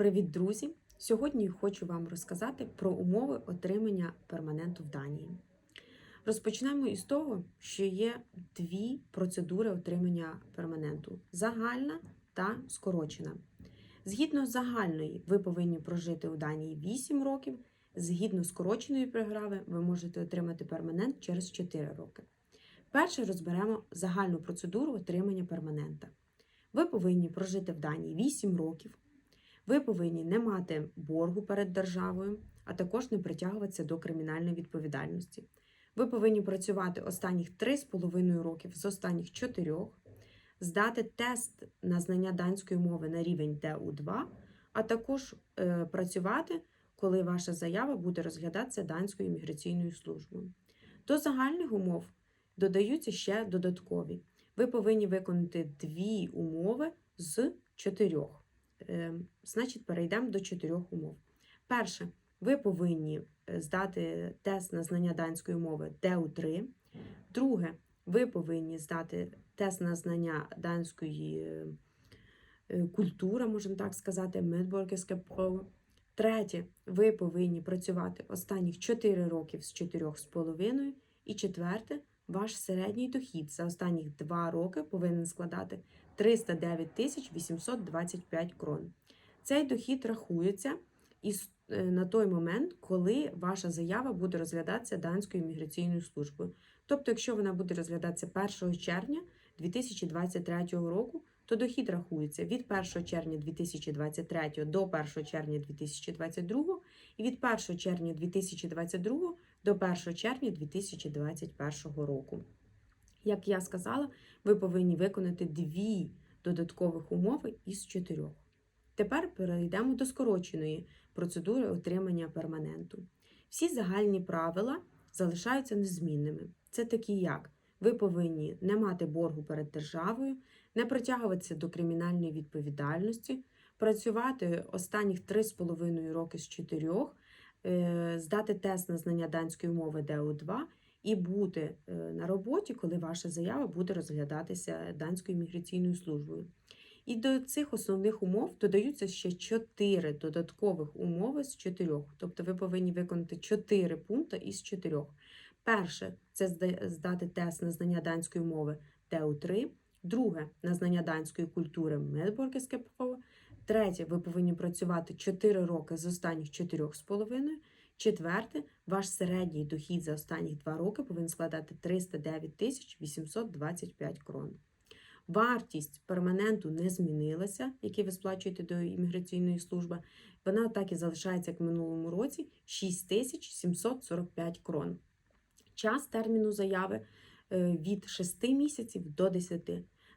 Привіт, друзі! Сьогодні хочу вам розказати про умови отримання перманенту в Данії. Розпочнемо із того, що є дві процедури отримання перманенту: загальна та скорочена. Згідно загальної, ви повинні прожити у Данії 8 років. Згідно скороченої програми, ви можете отримати перманент через 4 роки. Перше розберемо загальну процедуру отримання перманента. Ви повинні прожити в Данії 8 років. Ви повинні не мати боргу перед державою, а також не притягуватися до кримінальної відповідальності. Ви повинні працювати останніх 3,5 років з останніх 4, здати тест на знання данської мови на рівень ДУ2, а також е, працювати, коли ваша заява буде розглядатися данською імміграційною службою. До загальних умов додаються ще додаткові. Ви повинні виконати дві умови з чотирьох. Е, Значить, перейдемо до чотирьох умов. Перше, ви повинні е, здати тест на знання данської мови ДУ3. Друге, ви повинні здати тест на знання данської е, культури, можемо так сказати, медборгерське право. Третє, ви повинні працювати останніх 4 років з 4,5. І четверте, ваш середній дохід за останніх 2 роки повинен складати 309 тисяч 825 крон. Цей дохід рахується е, на той момент, коли ваша заява буде розглядатися Данською імміграційною службою. Тобто, якщо вона буде розглядатися 1 червня 2023 року, то дохід рахується від 1 червня 2023 до 1 червня 2022 і від 1 червня 2022 до 1 червня 2021 року. Як я сказала, ви повинні виконати дві додаткових умови із чотирьох. Тепер перейдемо до скороченої процедури отримання перманенту. Всі загальні правила залишаються незмінними. Це такі, як ви повинні не мати боргу перед державою, не притягуватися до кримінальної відповідальності, працювати останніх 3,5 роки з 4, е, здати тест на знання данської мови ДУ2 і бути е, на роботі, коли ваша заява буде розглядатися данською міграційною службою. І до цих основних умов додаються ще 4 додаткових умови з 4. Тобто ви повинні виконати 4 пункти із 4. Перше це здати тест на знання данської мови ТУ3. Друге на знання данської культури медборгерське право. Третє, ви повинні працювати 4 роки з останніх 4,5. Четверте, ваш середній дохід за останні 2 роки повинен складати 309 тисяч 825 крон. Вартість перманенту не змінилася, який ви сплачуєте до імміграційної служби. Вона так і залишається, як в минулому році 6745 крон. Час терміну заяви е, від 6 місяців до 10.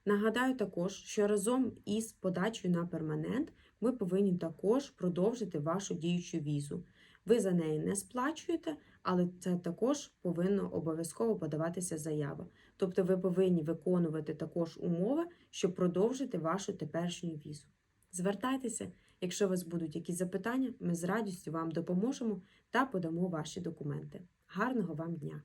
Нагадаю також, що разом із подачею на перманент ви повинні також продовжити вашу діючу візу. Ви за неї не сплачуєте, але це також повинно обов'язково подаватися заява. Тобто ви повинні виконувати також умови, щоб продовжити вашу теперішню візу. Звертайтеся, якщо у вас будуть якісь запитання, ми з радістю вам допоможемо та подамо ваші документи. Гарного вам дня!